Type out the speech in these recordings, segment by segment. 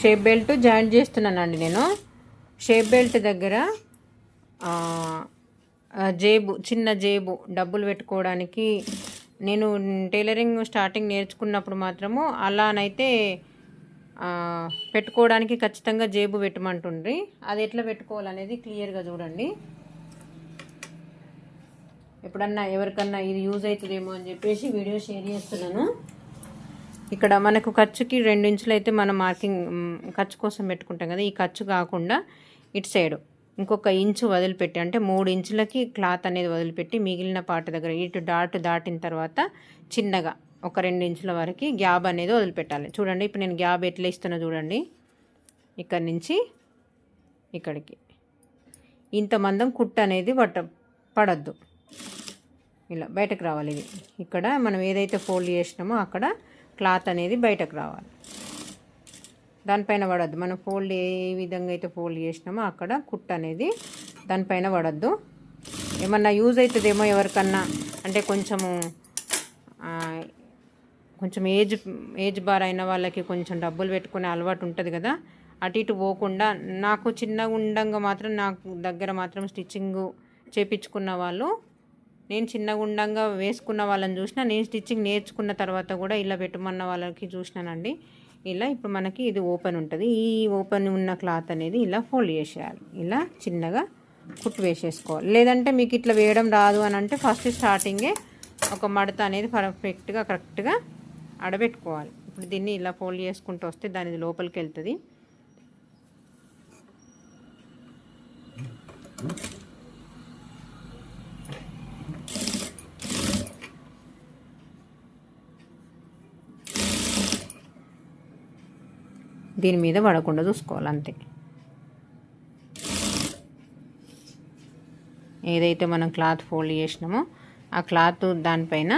Shape belt joint చేస్తున్నానండి నేను. Shape belt దగ్గర జేబు చిన్న జేబు డబ్బులు పెట్టుకోవడానికి నేను టైలరింగ్ స్టార్టింగ్ నేర్చుకున్నప్పుడు మాత్రము అలానైతే పెట్టుకోవడానికి ఖచ్చితంగా జేబు పెట్టమంటుండ్రి. అది ఎట్లా పెట్టుకోవాలనేది క్లియర్గా చూడండి. ఎప్పుడన్నా ఎవరికన్నా ఇది యూజ్ అవుతుందేమో అని చెప్పేసి వీడియో షేర్ చేస్తున్నాను. ఇక్కడ మనకు ఖర్చుకి రెండు ఇంచులు అయితే మనం మార్కింగ్ ఖర్చు కోసం పెట్టుకుంటాం కదా. ఈ ఖర్చు కాకుండా ఇటు సైడు ఇంకొక ఇంచు వదిలిపెట్టి అంటే మూడు ఇంచులకి క్లాత్ అనేది వదిలిపెట్టి మిగిలిన పార్ట్ దగ్గర ఇటు డాట్ దాటిన తర్వాత చిన్నగా ఒక రెండు ఇంచుల వరకు గ్యాబ్ అనేది వదిలిపెట్టాలి. చూడండి ఇప్పుడు నేను గ్యాబ్ ఎట్లా ఇస్తున్నా చూడండి. ఇక్కడి నుంచి ఇక్కడికి. ఇంత మందం కుట్టు అనేది పట్ట పడద్దు. ఇలా బయటకు రావాలి ఇది. ఇక్కడ మనం ఏదైతే ఫోల్డ్ చేసినామో అక్కడ క్లాత్ అనేది బయటకు రావాలి. దానిపైన పడద్దు. మనం ఫోల్డ్ ఏ విధంగా అయితే ఫోల్డ్ చేసినామో అక్కడ కుట్ అనేది దానిపైన పడద్దు. ఏమన్నా యూజ్ అవుతుందేమో ఎవరికన్నా అంటే కొంచెము కొంచెం ఏజ్ ఏజ్ బార్ అయిన వాళ్ళకి కొంచెం డబ్బులు పెట్టుకునే అలవాటు ఉంటుంది కదా. అటు ఇటు పోకుండా నాకు చిన్నగా ఉండంగా మాత్రం నాకు దగ్గర మాత్రం స్టిచ్చింగ్ చేపించుకున్న వాళ్ళు నేను చిన్నగా ఉండంగా వేసుకున్న వాళ్ళని చూసిన నేను స్టిచ్చింగ్ నేర్చుకున్న తర్వాత కూడా ఇలా పెట్టమన్న వాళ్ళకి చూసినానండి. ఇలా ఇప్పుడు మనకి ఇది ఓపెన్ ఉంటుంది. ఈ ఓపెన్ ఉన్న క్లాత్ అనేది ఇలా ఫోల్డ్ చేసేయాలి. ఇలా చిన్నగా కుట్టు వేసేసుకోవాలి. లేదంటే మీకు ఇట్లా వేయడం రాదు అని అంటే ఫస్ట్ స్టార్టింగే ఒక మడత అనేది పర్ఫెక్ట్గా కరెక్ట్గా అడబెట్టుకోవాలి ఇప్పుడు దీన్ని ఇలా ఫోల్డ్ చేసుకుంటూ వస్తే దాని లోపలికి వెళ్తుంది. దీని మీద పడకుండా చూసుకోవాలి అంతే. ఏదైతే మనం క్లాత్ ఫోల్డ్ చేసినామో ఆ క్లాత్ దానిపైన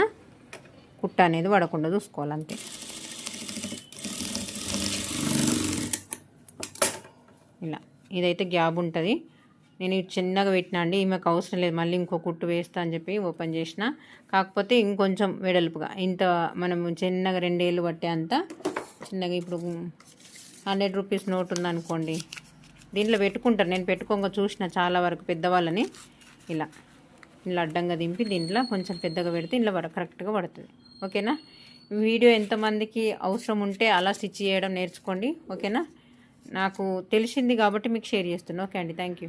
కుట్ట అనేది పడకుండా చూసుకోవాలి అంతే. ఇలా ఇదైతే గ్యాబ్ ఉంటుంది. నేను ఇది చిన్నగా పెట్టినా అండి ఈమెకు అవసరం లేదు మళ్ళీ ఇంకో కుట్టు వేస్తా అని చెప్పి ఓపెన్ చేసిన. కాకపోతే ఇంకొంచెం వెడల్పుగా ఇంత మనం చిన్నగా రెండేళ్ళు పట్టే అంత చిన్నగా ఇప్పుడు హండ్రెడ్ రూపీస్ నోట్ ఉందనుకోండి. దీంట్లో పెట్టుకుంటారు నేను పెట్టుకోగా చూసిన చాలా వరకు పెద్దవాళ్ళని ఇలా. ఇలా అడ్డంగా దింపి దీంట్లో కొంచెం పెద్దగా పెడితే ఇంట్లో పడ కరెక్ట్గా పడుతుంది. ఓకేనా? వీడియో ఎంతమందికి అవసరం ఉంటే అలా స్టిచ్ చేయడం నేర్చుకోండి. ఓకేనా? నాకు తెలిసింది కాబట్టి మీకు షేర్ చేస్తున్నాను ఓకే అండి. Thank you